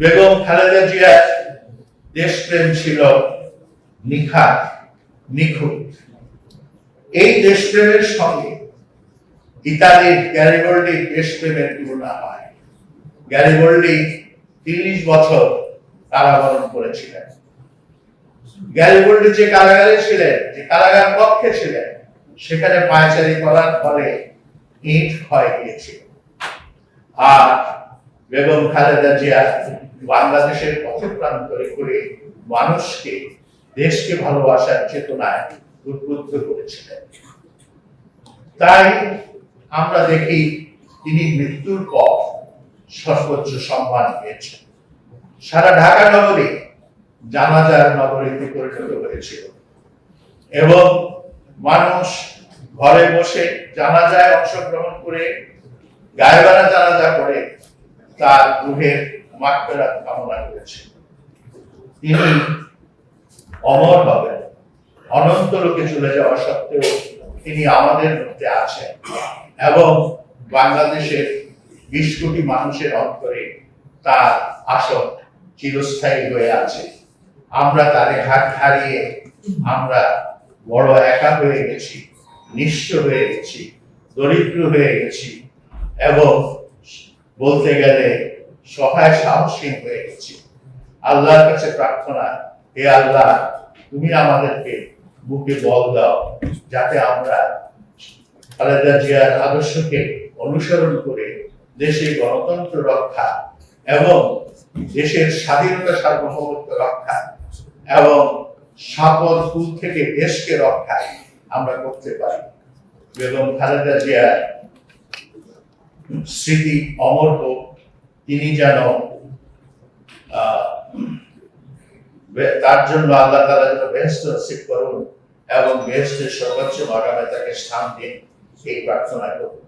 বেগম খালেদা জিয়ার দেশপ্রেম ছিল নিখাত নিখুঁত। এই দেশপ্রেমের সঙ্গে ইতালির গ্যারিবল্ডির দেশপ্রেমের তুলনা হয়। গ্যারিবল্ডি তিরিশ বছর কারাবরণ করেছিলেন। গ্যারিবল্ডি যে কারাগারে ছিলেন, যে কারাগার পক্ষে ছিলেন, সেখানে পায়চারি করার ফলে ইট ক্ষয় গিয়েছিল আর বেগম খালেদা জিয়া বাংলাদেশের পথ প্রান্তরে করে মানুষকে, দেশকে ভালোবাসার চেতনায় উদ্বুদ্ধ করেছিলেন। তাই আমরা দেখি তিনি মৃত্যুর পর সর্বোচ্চ সম্মান পেয়েছেন। সারা ঢাকা নগরী জানাজার নগরীতে পরিণত হয়েছিল। এবং মানুষ ঘরে বসে জানাজায় অংশগ্রহণ করে গায়েবানা জানাজা করে তার রুহের মাকফেরাত কামনা করেছে। তিনি অমর হবেন অনন্ত লোকে চলে যাওয়া সত্ত্বেও তিনি আমাদের মধ্যে আছেন এবং বাংলাদেশের বিশ কোটি মানুষের অন্তরে তার আসন চিরস্থায়ী হয়ে আছে। আমরা তারে হাত হারিয়ে আমরা বড় একা হয়ে গেছি, নিঃস্ব হয়ে গেছি, দরিদ্র হয়ে গেছি এবং বলতে গেলে সহায় সাহসীন হয়ে গেছি। আল্লাহর কাছে প্রার্থনা, হে আল্লাহ, তুমি আমাদেরকে বুকে বল দাও, যাতে আমরা খালেদা জিয়ার আদর্শকে অনুসরণ করে দেশের গণতন্ত্র রক্ষা এবং দেশের স্বাধীনতা সার্বভৌমত্ব রক্ষা এবং সাপদ ফুল থেকে দেশকে রক্ষায় আমরা করতে পারি। বেগম খালেদা জিয়ার স্মৃতি অমর হোক তিনি যেন তার জন্য আল্লাহ তালা যেন নসিব করুন এবং বেহস্তের সর্বোচ্চ মাকামে তাকে স্থান দিন, এই প্রার্থনা করুন।